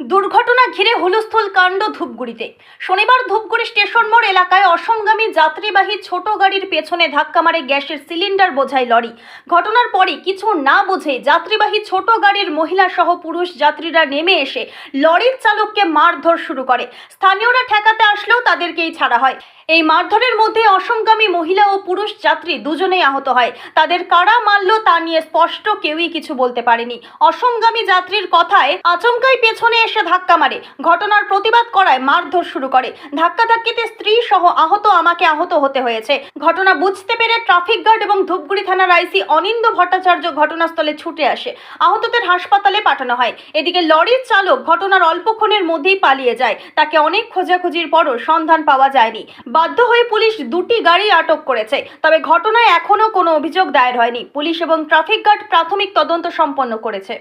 দুর্ঘটনা ঘিরে হুলস্থুল কাণ্ড ধূপগুড়িতে। শনিবার ধূপগুড়ি স্টেশন মোড় এলাকায় অসমগামী যাত্রীবাহী ছোট গাড়ির পেছনে ধাক্কা মারে গ্যাসের সিলিন্ডার বোঝায় লরি। ঘটনার পরে কিছু না বুঝে যাত্রীবাহী ছোট গাড়ির মহিলা সহ পুরুষ যাত্রীরা নেমে এসে লরির চালককে মারধর শুরু করে। স্থানীয়রা ঠেকাতে আসলেও তাদেরকেই ছাড়া হয়। এই মারধরের মধ্যে অসমগামী মহিলা ও পুরুষ যাত্রী দুজনেই আহত হয়। তাদের কারা মারল তা নিয়ে স্পষ্ট কেউই কিছু বলতে পারেনি। অসমগামী যাত্রীর কথায় আচমকাই পেছনে এসে ধাক্কা মারে। ঘটনার প্রতিবাদ করায় মারধর শুরু করে। ধাক্কাধাক্কিতে স্ত্রী সহ আহত আমাকে আহত হতে হয়েছে। ঘটনা বুঝতে পেরে ট্রাফিক গার্ড এবং ধূপগুড়ি থানার আইসি অনিন্দ ভট্টাচার্য ঘটনাস্থলে ছুটে আসে। আহতদের হাসপাতালে পাঠানো হয়। এদিকে লরির চালক ঘটনার অল্পক্ষণের মধ্যেই পালিয়ে যায়। তাকে অনেক খোঁজাখুঁজির পরও সন্ধান পাওয়া যায়নি। বাধ্য হয়ে পুলিশ দুটি গাড়ি আটক করেছে তবে ঘটনায় এখনও কোনো অভিযোগ দায়ের হয়নি। পুলিশ এবং ট্রাফিক গার্ড প্রাথমিক তদন্ত সম্পন্ন করেছে।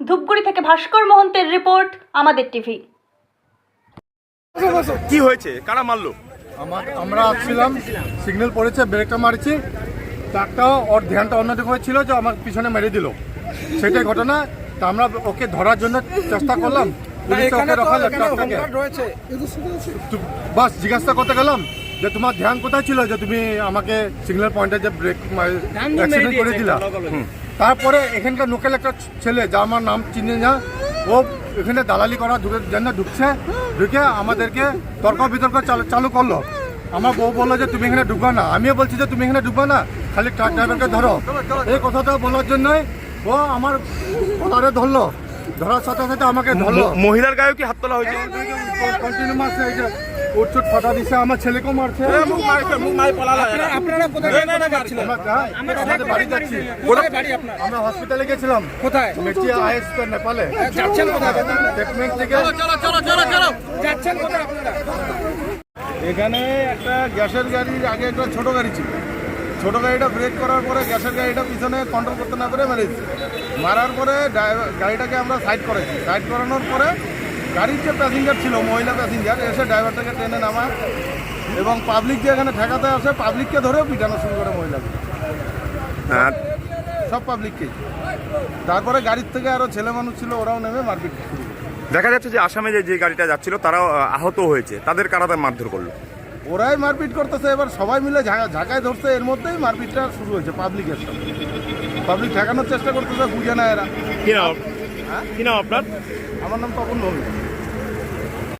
ধূপগুড়ি থেকে ভাস্কর মহন্তের রিপোর্ট আমাদের টিভি। কি হয়েছে? কারা মারলো? আমার আমরা আসছিলাম সিগন্যাল পড়েছে ব্রেকটা মারছি। ট্রাকটা ওর ধ্যানটা অন্যদিকে হয়েছিল যে আমার পিছনে মেরে দিল। সেটাই ঘটনা। তা আমরা ওকে ধরার জন্য চেষ্টা করলাম। বাস জিজ্ঞাসা করতে গেলাম যে তোমার ধ্যান কোথায় ছিল যে তুমি আমাকে সিগন্যাল পয়েন্টে যে ব্রেক অ্যাক্সিডেন্ট করে দিলা তারপরে এখানকার লোকাল একটা ছেলে যা আমার নাম চিনে না ও এখানে দালালি করা ঢুকে জন্য ঢুকছে ঢুকে আমাদেরকে তর্ক বিতর্ক চালু- চালু করল। আমার বউ বলল যে তুমি এখানে ঢুকবা না। আমিও বলছি যে তুমি এখানে ঢুকবা না খালি ট্রাক ড্রাইভারকে ধরো। এই কথাটা বলার জন্যই ও আমার কলারে ধরলো। ধরার সাথে সাথে আমাকে ধরলো মহিলার গায়েও কি হাত তোলা হয়েছে কন্টিনিউ মারছে এই যে ফাটা দিছে আমার ছেলেকেও মারছে আপনারা আমরা যাই, বাড়ি যাচ্ছি কোথায় বাড়ি আপনার আমরা হসপিটালে গেছিলাম কোথায় মেচি আইএস নেপালে যাচ্ছেন কোথায় ট্রিটমেন্ট থেকে যাচ্ছেন কোথায় আপনারা এখানে একটা গ্যাসের গাড়ির আগে একটা ছোট গাড়ি ছিল ছোট গাড়িটা ব্রেক করার পরে গ্যাসের গাড়িটা পিছনে কন্ট্রোল করতে না পেরে মেরেছি। মারার পরে গাড়িটাকে আমরা সাইড করেছি। সাইড করানোর পরে গাড়ির যে প্যাসেঞ্জার ছিল মহিলা প্যাসেঞ্জার এসে ড্রাইভারটাকে ট্রেনে নামা এবং পাবলিক যে এখানে ঠেকাতে আসে পাবলিককে ধরেও পিটানো শুরু করে মহিলাকে। সব পাবলিককেই তারপরে গাড়ির থেকে আরও ছেলে মানুষ ছিল ওরাও নেমে মারপিট দেখা যাচ্ছে যে আসামে যে গাড়িটা যাচ্ছিল তারাও আহ, আহত হয়েছে। তাদের কারা মারধর করল? ওরাই মারপিট করতেছে এবার সবাই মিলে ঝাঁকায় ধরছে এর মধ্যেই মারপিটটা শুরু হয়েছে পাবলিকের সাথে পাবলিক ঠেকানোর চেষ্টা করতেছে বুঝে না এরা। কি নাম কি নাম আপনার? আমার নাম তপন ভৌমিক